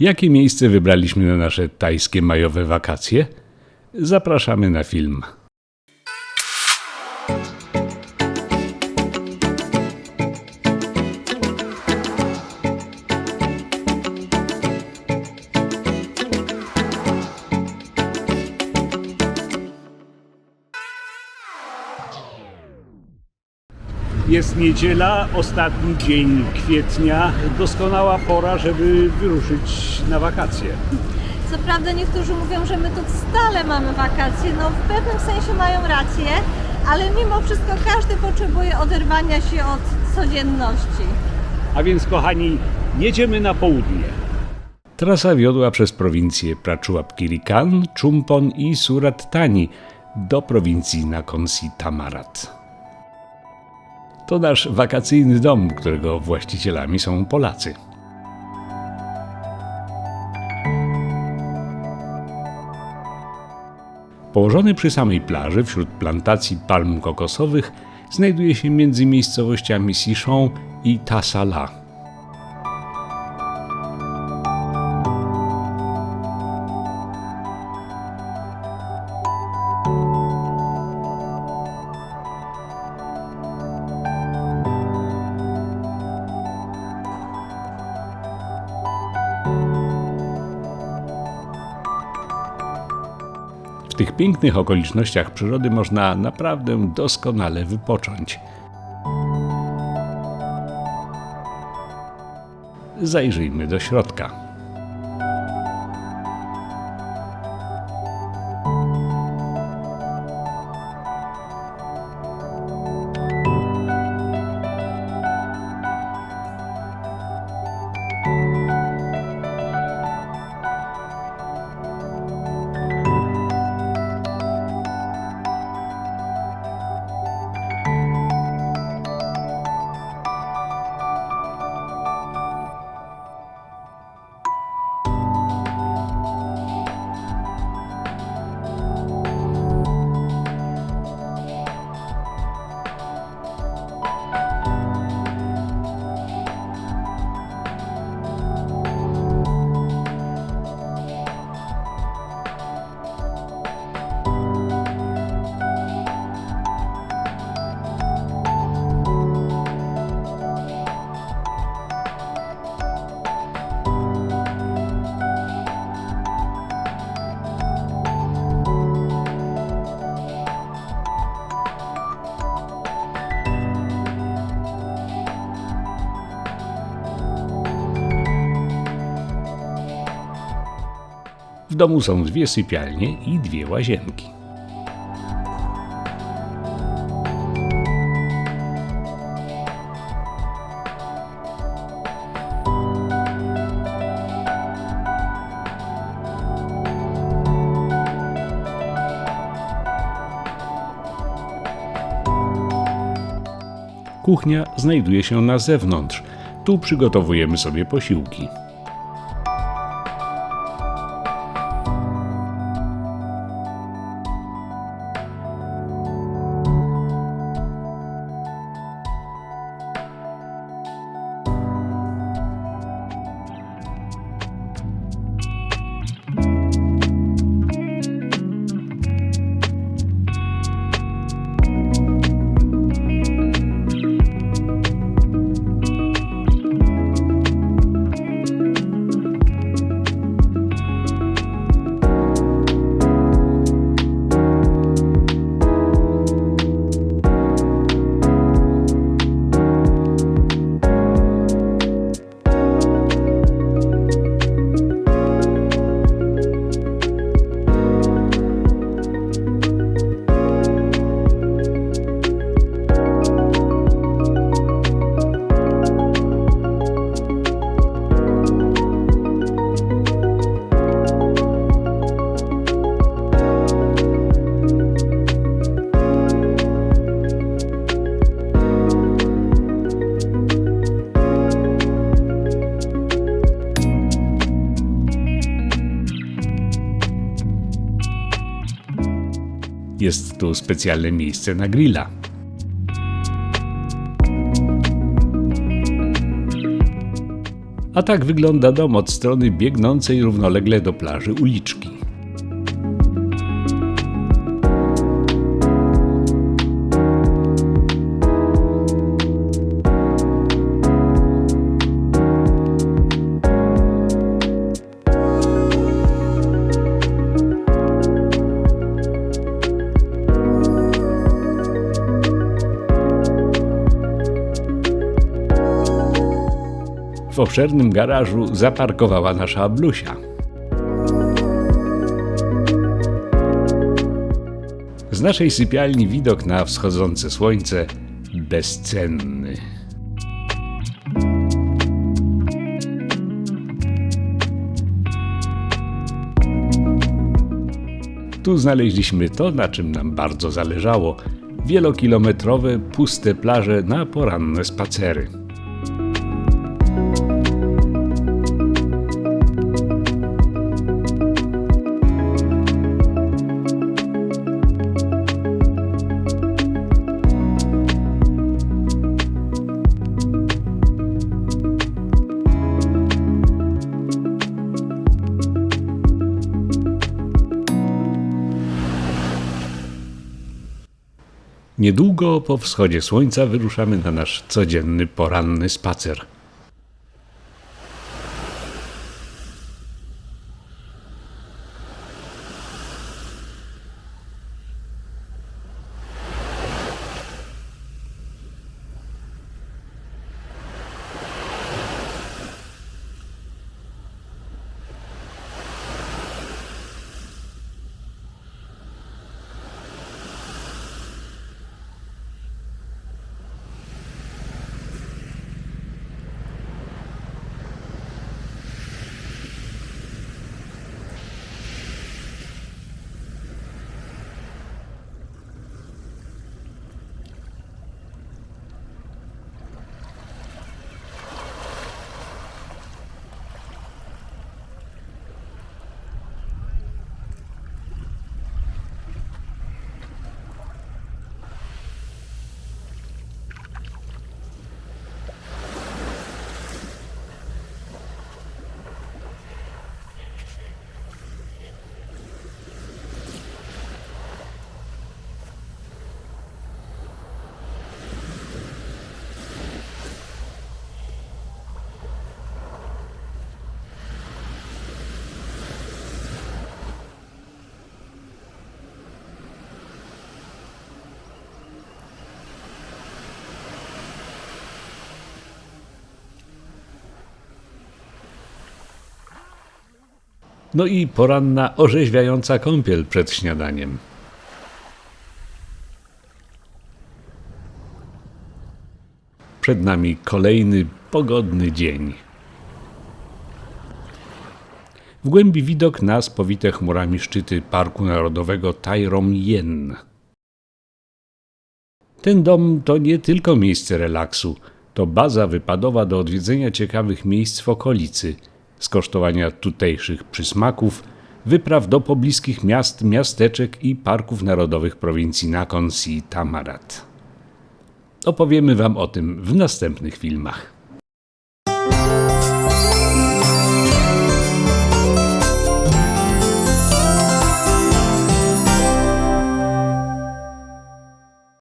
Jakie miejsce wybraliśmy na nasze tajskie majowe wakacje? Zapraszamy na film. Jest niedziela, ostatni dzień kwietnia. Doskonała pora, żeby wyruszyć na wakacje. Co prawda niektórzy mówią, że my tu stale mamy wakacje, no w pewnym sensie mają rację, ale mimo wszystko każdy potrzebuje oderwania się od codzienności. A więc, kochani, jedziemy na południe. Trasa wiodła przez prowincje Prachuapkirikan, Chumpon i Surat Thani do prowincji Nakhon-Si Tamarat. To nasz wakacyjny dom, którego właścicielami są Polacy. Położony przy samej plaży, wśród plantacji palm kokosowych, znajduje się między miejscowościami Sichon i Tassala. Tych pięknych okolicznościach przyrody można naprawdę doskonale wypocząć. Zajrzyjmy do środka. W domu są dwie sypialnie i dwie łazienki. Kuchnia znajduje się na zewnątrz. Tu przygotowujemy sobie posiłki. Jest tu specjalne miejsce na grilla. A tak wygląda dom od strony biegnącej równolegle do plaży uliczki. W obszernym garażu zaparkowała nasza Blusia. Z naszej sypialni widok na wschodzące słońce bezcenny. Tu znaleźliśmy to, na czym nam bardzo zależało: wielokilometrowe, puste plaże na poranne spacery. Niedługo po wschodzie słońca wyruszamy na nasz codzienny poranny spacer. No i poranna orzeźwiająca kąpiel przed śniadaniem. Przed nami kolejny pogodny dzień. W głębi widok na spowite chmurami szczyty Parku Narodowego Tairom Yen. Ten dom to nie tylko miejsce relaksu, to baza wypadowa do odwiedzenia ciekawych miejsc w okolicy, skosztowania tutejszych przysmaków, wypraw do pobliskich miast, miasteczek i parków narodowych prowincji Nakhon Si Tamarat. Opowiemy Wam o tym w następnych filmach.